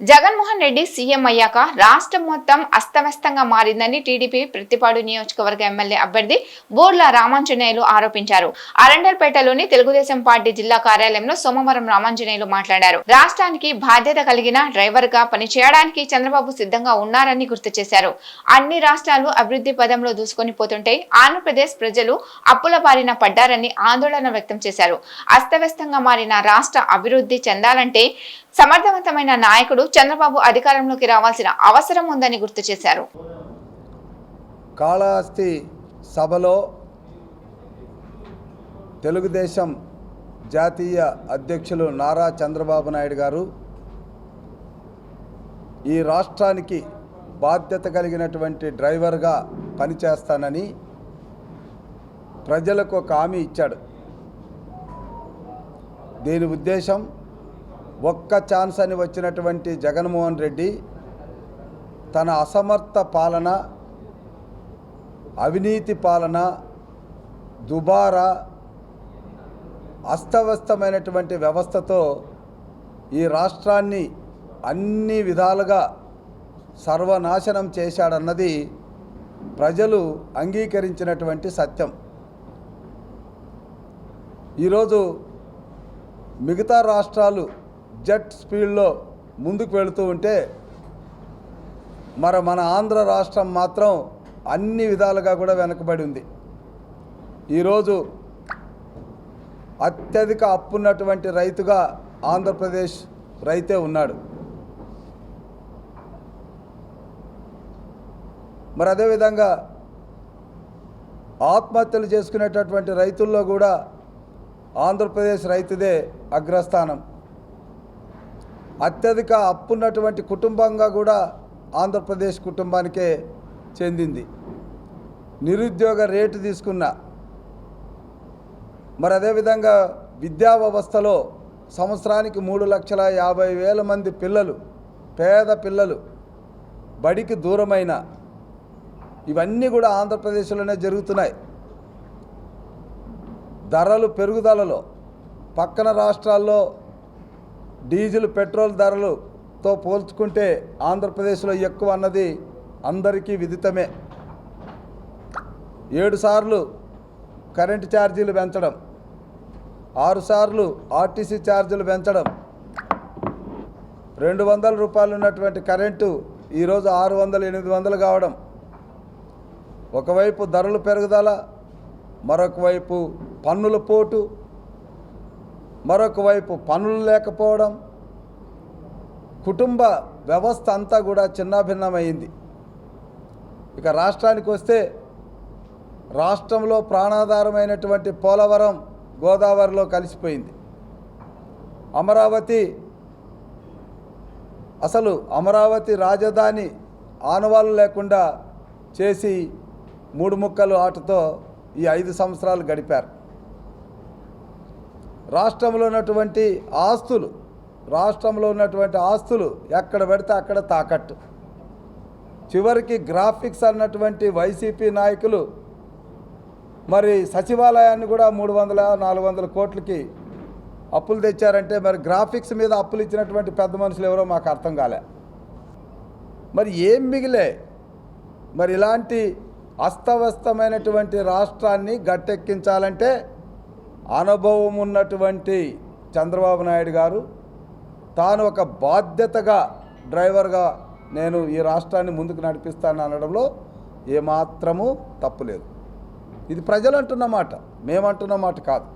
Jaganmohan Reddy CM అయ్యాక రాష్ట్రం మొత్తం అస్తవ్యస్తంగా మారిందని టీడీపీ ప్రతిపాడు నియోజకవర్గ ఎమ్మెల్యే అభ్యర్థి బోర్ల రామాంజనేయులు ఆరోపించారు. అరండల్పేటలోని తెలుగుదేశం పార్టీ జిల్లా కార్యాలయంలో సోమవారం రామాంజనేయులు మాట్లాడారు. రాష్ట్రానికి బాధ్యత కలిగిన డ్రైవర్గా పనిచేయడానికి చంద్రబాబు సిద్ధంగా ఉన్నారని గుర్తు చేశారు. అన్ని రాష్ట్రాలు అభివృద్ధి పదంలో దూసుకొని పోతుంటే ఆంధ్రప్రదేశ్ ప్రజలు అప్పుల బారిన పడ్డారని ఆందోళన వ్యక్తం చేశారు. అస్తవ్యస్తంగా మారిన రాష్ట్ర అభివృద్ధి చెందాలంటే సమర్థవంతమైన నాయకుడు చంద్రబాబు అధికారంలోకి రావాల్సిన అవసరం ఉందని గుర్తు చేశారు. కాళహస్తి సభలో తెలుగుదేశం జాతీయ అధ్యక్షులు నారా చంద్రబాబు నాయుడు గారు ఈ రాష్ట్రానికి బాధ్యత కలిగినటువంటి డ్రైవర్గా పనిచేస్తానని ప్రజలకు ఒక హామీ ఇచ్చాడు. దీని ఉద్దేశం ఒక్క ఛాన్స్ అని వచ్చినటువంటి జగన్మోహన్ రెడ్డి తన అసమర్థ పాలన అవినీతి పాలన దుబారా అస్తవ్యస్తమైనటువంటి వ్యవస్థతో ఈ రాష్ట్రాన్ని అన్ని విధాలుగా సర్వనాశనం చేశాడన్నది ప్రజలు అంగీకరించినటువంటి సత్యం. ఈరోజు మిగతా రాష్ట్రాలు జెట్ స్పీడ్లో ముందుకు వెళుతూ ఉంటే మరి మన ఆంధ్ర రాష్ట్రం మాత్రం అన్ని విధాలుగా కూడా వెనకబడి ఉంది. ఈరోజు అత్యధిక అప్పున్నటువంటి రైతుగా ఆంధ్రప్రదేశ్ రైతే ఉన్నాడు. మరి అదేవిధంగా ఆత్మహత్యలు చేసుకునేటటువంటి రైతుల్లో కూడా ఆంధ్రప్రదేశ్ రైతుదే అగ్రస్థానం. అత్యధిక అప్పున్నటువంటి కుటుంబంగా కూడా ఆంధ్రప్రదేశ్ కుటుంబానికే చెందింది. నిరుద్యోగ రేటు తీసుకున్న మరి అదేవిధంగా విద్యా వ్యవస్థలో సంవత్సరానికి మూడు లక్షల యాభై వేల మంది పిల్లలు పేద పిల్లలు బడికి దూరమైన ఇవన్నీ కూడా ఆంధ్రప్రదేశ్లోనే జరుగుతున్నాయి. ధరలు పెరుగుదలలో పక్కన రాష్ట్రాల్లో డీజిల్ పెట్రోల్ ధరలుతో పోల్చుకుంటే ఆంధ్రప్రదేశ్లో ఎక్కువ అన్నది అందరికీ విదితమే. ఏడు సార్లు కరెంటు ఛార్జీలు పెంచడం ఆరు సార్లు ఆర్టీసీ ఛార్జీలు పెంచడం రెండు వందల రూపాయలు ఉన్నటువంటి కరెంటు ఈరోజు ఆరు వందలు ఎనిమిది వందలు కావడం. ఒకవైపు ధరలు పెరుగుదల మరొకవైపు పన్నుల పోటు మరొక వైపు పనులు లేకపోవడం కుటుంబ వ్యవస్థ అంతా కూడా చిన్నాభిన్నమైంది. ఇక రాష్ట్రానికి వస్తే రాష్ట్రంలో ప్రాణాధారమైనటువంటి పోలవరం గోదావరిలో కలిసిపోయింది. అమరావతి అసలు అమరావతి రాజధాని ఆనవాళ్ళు లేకుండా చేసి మూడు ముక్కలు ఆటతో ఈ ఐదు సంవత్సరాలు గడిపారు. రాష్ట్రంలో ఉన్నటువంటి ఆస్తులు రాష్ట్రంలో ఉన్నటువంటి ఆస్తులు ఎక్కడ పెడితే అక్కడ తాకట్టు. చివరికి గ్రాఫిక్స్ అన్నటువంటి వైసీపీ నాయకులు మరి సచివాలయాన్ని కూడా మూడు వందల నాలుగు వందల కోట్లకి అప్పులు తెచ్చారంటే మరి గ్రాఫిక్స్ మీద అప్పులు ఇచ్చినటువంటి పెద్ద మనుషులు ఎవరో మాకు అర్థం కాలే. మరి ఏం మిగిలే? మరి ఇలాంటి అస్తవ్యస్తమైనటువంటి రాష్ట్రాన్ని గట్టెక్కించాలంటే అనుభవం ఉన్నటువంటి చంద్రబాబు నాయుడు గారు తాను ఒక బాధ్యతగా డ్రైవర్గా నేను ఈ రాష్ట్రాన్ని ముందుకు నడిపిస్తాను అనడంలో ఏమాత్రము తప్పులేదు ఇది ప్రజలు అంటున్న మాట మేమంటున్న మాట కాదు.